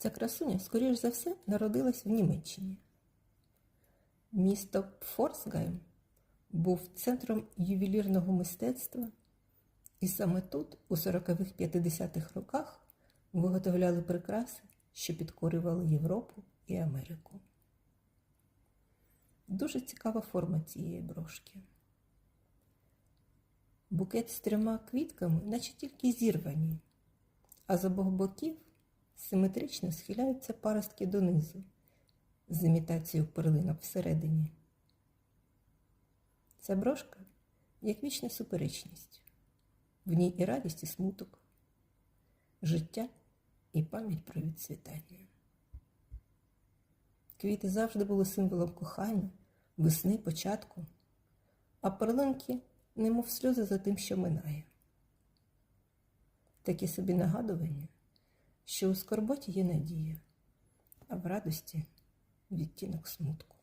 Ця красуня, скоріш за все, народилась в Німеччині. Місто Пфорцгайм був центром ювелірного мистецтва, і саме тут, у 40-х-50-х роках, виготовляли прикраси, що підкорювали Європу і Америку. Дуже цікава форма цієї брошки. Букет з трьома квітками, наче тільки зірвані, а з обох боків симетрично схиляються паростки донизу з імітацією перлинок всередині. Ця брошка як вічна суперечність. В ній і радість, і смуток, життя і пам'ять про відцвітання. Квіти завжди були символом кохання, весни, початку, а перлинки немов сльози за тим, що минає. Такі собі нагадування, що у скорботі є надія, а в радості відтінок смутку.